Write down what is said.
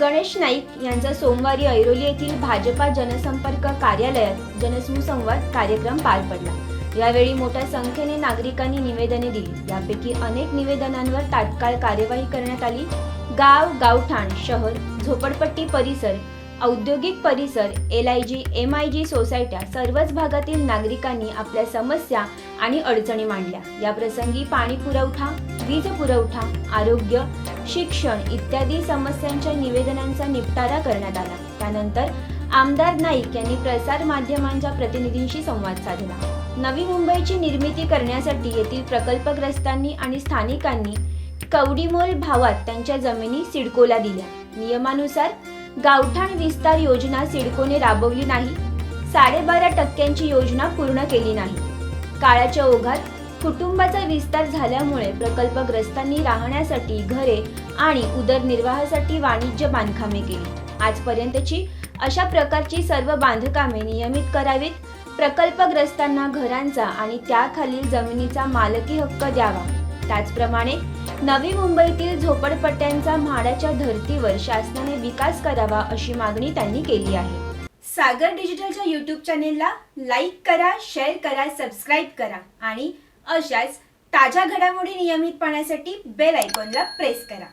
गणेश नाईक यांचा सोमवारी ऐरोली येथील भाजपा जनसंपर्क कार्यालयात जनसुसंवाद कार्यक्रम पार पडला. यावेळी मोठ्या संख्येने नागरिकांनी निवेदने दिली. यापैकी अनेक निवेदनांवर तात्काळ कार्यवाही करण्यात आली. गाव गावठाण शहर झोपडपट्टी परिसर औद्योगिक परिसर L I G M I G सोसायट्या सर्वच भागातील नागरिकांनी आपल्या समस्या आणि अडचणी मांडल्या. या प्रसंगी पाणी पुरवठा वीज पुरवठा आरोग्य शिक्षण इत्यादी समस्यांच्या निवेदनांचा निपटारा करण्यात आला. त्यानंतर आमदार नाईक यांनी प्रसार माध्यमांच्या प्रतिनिधींशी संवाद साधला. नवी मुंबईची निर्मिती करण्यासाठी येथील प्रकल्पग्रस्तांनी आणि स्थानिकांनी कवडीमोल भावात त्यांच्या जमिनी सिडकोला दिल्या. नियमानुसार गावठाण विस्तार योजना सिडकोने राबवली नाही. साडेबारा टक्क्यांची योजना पूर्ण केली नाही. काळाच्या ओघात कुटुंबाचा विस्तार झाल्यामुळे प्रकल्पग्रस्तांनी राहण्यासाठी घरे आणि उदरनिर्वाहासाठी वाणिज्य बांधकामे केली. आजपर्यंतची अशा प्रकारची सर्व बांधकामे नियमित करावीत प्रकल्पग्रस्तांना घरांचा आणि त्याखालील जमिनीचा मालकी हक्क द्यावा. त्याचप्रमाणे नवी मुंबईतील झोपडपट्ट्यांचा म्हाडाच्या धर्तीवर शासनाने विकास करावा अशी मागणी त्यांनी केली आहे. सागर डिजिटलच्या यूट्यूब चॅनेलला लाईक करा शेअर करा सबस्क्राईब करा आणि अशाच ताज्या घडामोडी नियमित पाहण्यासाठी बेल आयकॉनला प्रेस करा.